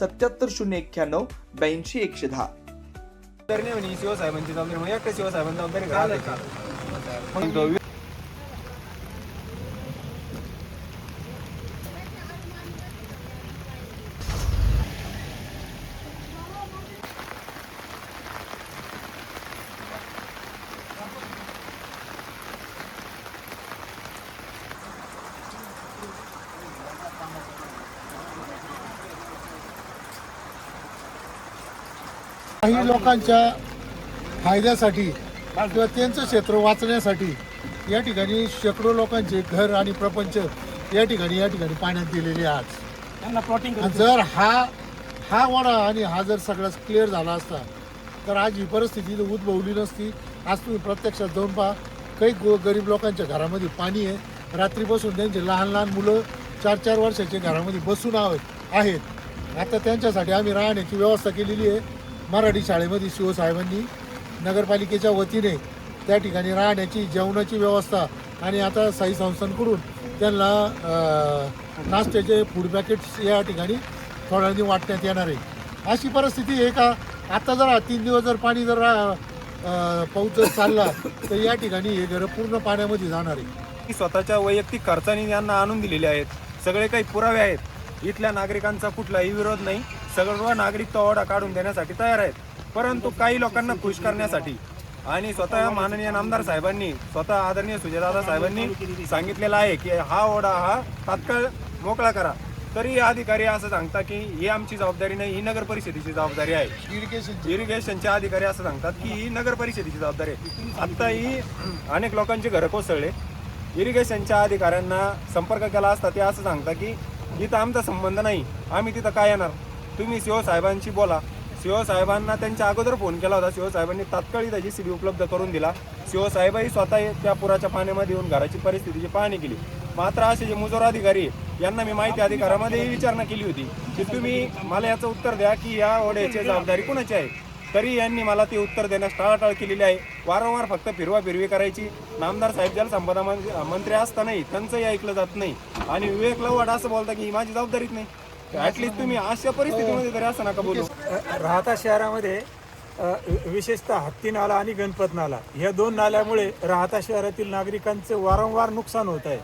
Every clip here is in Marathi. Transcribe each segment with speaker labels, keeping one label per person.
Speaker 1: सत्याहत्तर शून्य एक्क्याण्णव ब्याऐंशी एकशे दहा.
Speaker 2: शिवसाहेबांची शिवसाहेबांची जबाबदारी
Speaker 3: काही लोकांच्या फायद्यासाठी किंवा त्यांचं क्षेत्र वाचण्यासाठी या ठिकाणी शेकडो लोकांचे घर आणि प्रपंच या ठिकाणी या ठिकाणी पाण्यात गेलेले आज जर हा हा वडा आणि हा जर सगळा क्लिअर झाला असता तर आज ही परिस्थिती उद्भवली नसती. आज तुम्ही प्रत्यक्षात जाऊन पहा काही गो गरीब लोकांच्या घरामध्ये पाणी आहे. रात्रीपासून त्यांचे लहान लहान मुलं चार चार वर्षाचे घरामध्ये बसून आहेत. आता त्यांच्यासाठी आम्ही राहण्याची व्यवस्था केलेली आहे. मराठी शाळेमध्ये शिवसाहेबांनी नगरपालिकेच्या वतीने त्या ठिकाणी राहण्याची जेवणाची व्यवस्था आणि आता साई संस्थांकडून त्यांना नाश्त्याचे फूड पॅकेट्स या ठिकाणी थोड्यांनी वाटण्यात येणार आहे. अशी परिस्थिती आहे का? आता जर तीन दिवस जर पाणी जर पाऊस जर चालला तर या ठिकाणी हे घरं पूर्ण पाण्यामध्ये जाणार आहे.
Speaker 2: की स्वतःच्या वैयक्तिक खर्चाने यांना आणून दिलेले आहेत. सगळे काही पुरावे आहेत. इथल्या नागरिकांचा कुठलाही विरोध नाही. सर्व नागरिक तो ओढा काढून देण्यासाठी तयार आहेत. परंतु काही लोकांना खुश करण्यासाठी आणि स्वतः माननीय नामदार साहेबांनी स्वतः आदरणीय सुजयदादा साहेबांनी सांगितलेला आहे की हा ओढा हा तात्काळ मोकळा करा. तरी अधिकारी असं सांगतात की ही आमची जबाबदारी नाही ही नगर परिषदेची जबाबदारी आहे.
Speaker 3: इरिगेशन
Speaker 2: इरिगेशनचे अधिकारी असं सांगतात की ही नगर परिषदेची जबाबदारी आहे. आता ही अनेक लोकांचे घरं कोसळले. इरिगेशनच्या अधिकाऱ्यांना संपर्क केला असता ते असं सांगतात की इथं आमचा संबंध नाही आम्ही तिथं काय येणार? तुम्ही सीओ साहेबांशी बोला. सीओ साहेबांना त्यांच्या अगोदर फोन केला होता. सीओ साहेबांनी तात्काळी त्याची जी सी उपलब्ध करून दिला. सीओ साहेबही स्वतः त्या पुराच्या पाण्यामध्ये येऊन घराची परिस्थितीची पाहणी केली. मात्र असे जे मुजोर अधिकारी आहे, यांना मी माहिती अधिकारामध्येही विचारणा केली होती. की तुम्ही मला याचं उत्तर द्या की या ओढ्याची जबाबदारी कुणाची आहे? तरी यांनी मला ते उत्तर देण्यास टाळाटाळ केलेली आहे. वारंवार फक्त फिरवा फिरवी करायची. नामदार साहेब जलसंपदा मंत्री मंत्री असतानाही त्यांचंही ऐकलं जात नाही. आणि विवेक लवाड असं बोलता की ही माझी जबाबदारीच नाही. ऍटलीस्ट तुम्ही अशा परिस्थितीमध्ये तरी असं नका बोलू.
Speaker 4: राहता शहरामध्ये विशेषतः हत्ती नाला आणि गणपत नाला या दोन नाल्यामुळे राहता शहरातील नागरिकांचे वारंवार नुकसान होत आहे.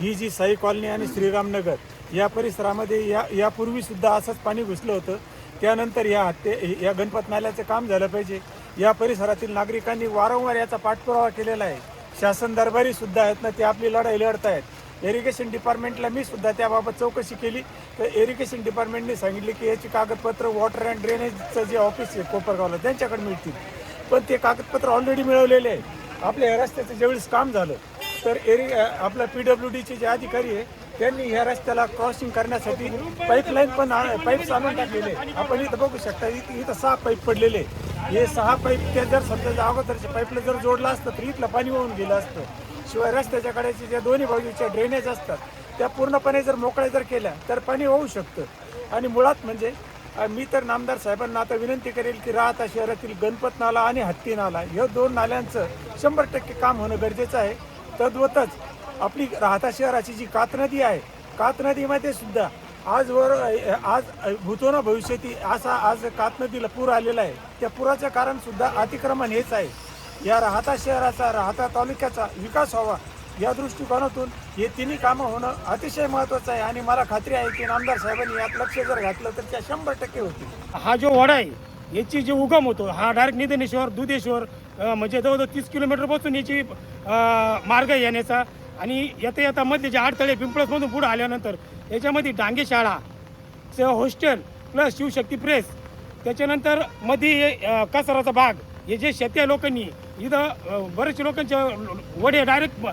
Speaker 4: ही जी साई कॉलनी आणि श्रीरामनगर या परिसरामध्ये या यापूर्वी सुद्धा असंच पाणी घुसलं होतं. त्यानंतर या हत्ते या गणपत नाल्याचं काम झालं पाहिजे. या परिसरातील नागरिकांनी वारंवार याचा पाठपुरावा केलेला आहे. शासन दरबारी सुद्धा आहेत ना ते आपली लढाई लढत आहेत इरिगेशन डिपार्टमेंटला मी सुद्धा त्याबाबत चौकशी केली तर इरिगेशन डिपार्टमेंटने सांगितले की याची कागदपत्र वॉटर अँड ड्रेनेजचं जे ऑफिस आहे कोपरगावला त्यांच्याकडे मिळतील पण ते कागदपत्र ऑलरेडी मिळवलेले आहे आपल्या या रस्त्याचं ज्यावेळेस काम झालं तर एरि आपला पी डब्ल्यू डीचे जे अधिकारी आहे त्यांनी ह्या रस्त्याला क्रॉसिंग करण्यासाठी पाईपलाईन पण पाईप आणून टाकलेले आहे. आपण इथं बघू शकता इथं इथं सहा पाईप पडलेले आहे. हे सहा पाईप त्या जर समजा अगोदरच्या पाईपला जर जोडलं असतं तर इथलं पाणी वाहून गेलं असतं शिवाय रस्त्याच्या कडेचे ज्या दोन्ही बाजूच्या ड्रेनेज असतात त्या पूर्णपणे जर मोकळ्या जर केल्या तर पाणी होऊ शकतं. आणि मुळात म्हणजे मी तर नामदार साहेबांना आता विनंती करेल की राहता शहरातील गणपत नाला आणि हत्ती नाला या दोन नाल्यांचं शंभर टक्के काम होणं गरजेचं आहे. तद्वतच आपली राहता शहराची जी कात नदी आहे कात नदीमध्ये सुद्धा आजवर आज भूतो ना भविष्यती असा आज कात नदीला पूर आलेला आहे. त्या पुराचं कारण सुद्धा अतिक्रमण हेच आहे. या राहता शहराचा राहता तालुक्याचा विकास व्हावा या दृष्टिकोनातून हे तिन्ही कामं होणं अतिशय महत्त्वाचं आहे. आणि मला खात्री आहे की नामदार साहेबांनी यात लक्ष जर घातलं तर त्या शंभर टक्के होतील.
Speaker 5: हा जो वडा आहे याची जे उगम होतो हा डायरेक्ट निधनेश्वर दुधेश्वर म्हणजे जवळजवळ तीस किलोमीटरपासून याची मार्ग आहे येण्याचा. आणि येता येता मधले जे अडथळे पिंपळसमधून पुढे आल्यानंतर याच्यामध्ये डांगे शाळा हॉस्टेल प्लस शिवशक्ती प्रेस त्याच्यानंतरमध्ये कचराचा भाग हे जे शेत्या लोकांनी इथं बरेचसे लोकांचे वडे डायरेक्ट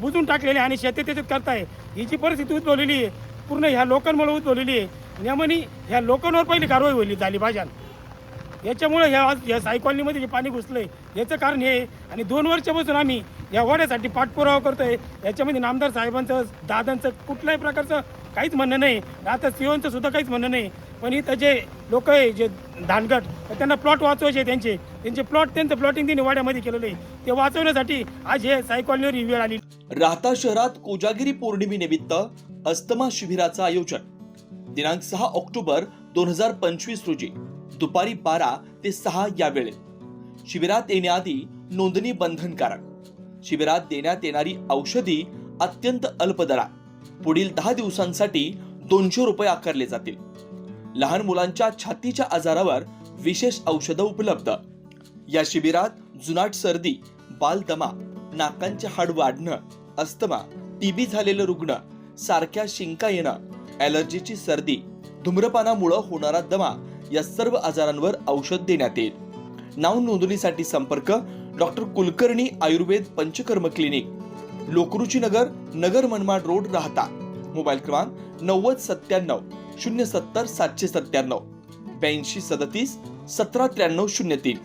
Speaker 5: बुजून टाकलेले आणि शेती त्याच्यात करताय. ही जी परिस्थिती उद्भवलेली आहे. पूर्ण ह्या लोकांमुळे उद्भवलेली आहे. नेमानी ह्या लोकांवर पहिली कारवाई होईल झाली पाहिजे. याच्यामुळे ह्या आज या सायकॉलनीमध्ये जे पाणी घुसलं आहे याचं कारण हे आहे. आणि दोन वर्षापासून आम्ही या वाड्यासाठी पाठपुरावा करतोय. याच्यामध्ये नामदार साहेबांचं दादांचं कुठल्याही प्रकारचं काहीच म्हणणं नाही. आता सीओचं सुद्धा काहीच म्हणणं नाही. पण इथं जे लोक आहे जे धानगट त्यांना प्लॉट वाचवायचे त्यांचे. त्यांचे प्लॉट त्यांचं प्लॉटिंग त्यांनी वाड्यामध्ये केलेलं आहे. ते वाचवण्यासाठी आज हे सायकॉलनीवर ही वेळ आली.
Speaker 1: राहता शहरात कोजागिरी पौर्णिमेनिमित्त अस्तमा शिबिराचं आयोजन. दिनांक सहा ऑक्टोबर दोन हजार पंचवीस रोजी. दुपारी बारा ते सहा या वेळेत शिबिरात येण्याआधी नोंदणी बंधनकारक. शिबिरात देण्यात येणारी औषधी अत्यंत अल्प दरात पुढील दहा दिवसांसाठी दोनशे रुपये आकारले जातील. लहान मुलांच्या छातीच्या आजारावर विशेष औषधं उपलब्ध. या शिबिरात जुनाट सर्दी बालदमा नाकांचे हाड वाढणं अस्थमा टीबी झालेलं रुग्ण सारख्या शिंका येणं ॲलर्जीची सर्दी धूम्रपानामुळं होणारा दमा या सर्व आजारांवर औषध देण्यात येईल. नाव नोंदणीसाठी संपर्क doctor Kulkarni Ayurved Panchakarma clinic Lokruchi Nagar Nagar Manmad road Rahata. Mobile क्रमांक नव्वद सत्त्याण्णव. शून्य सत्तर सातशे सत्त्याण्णव ब्याऐंशी सदतीस सतरा त्र्याण्णव शून्य तीन.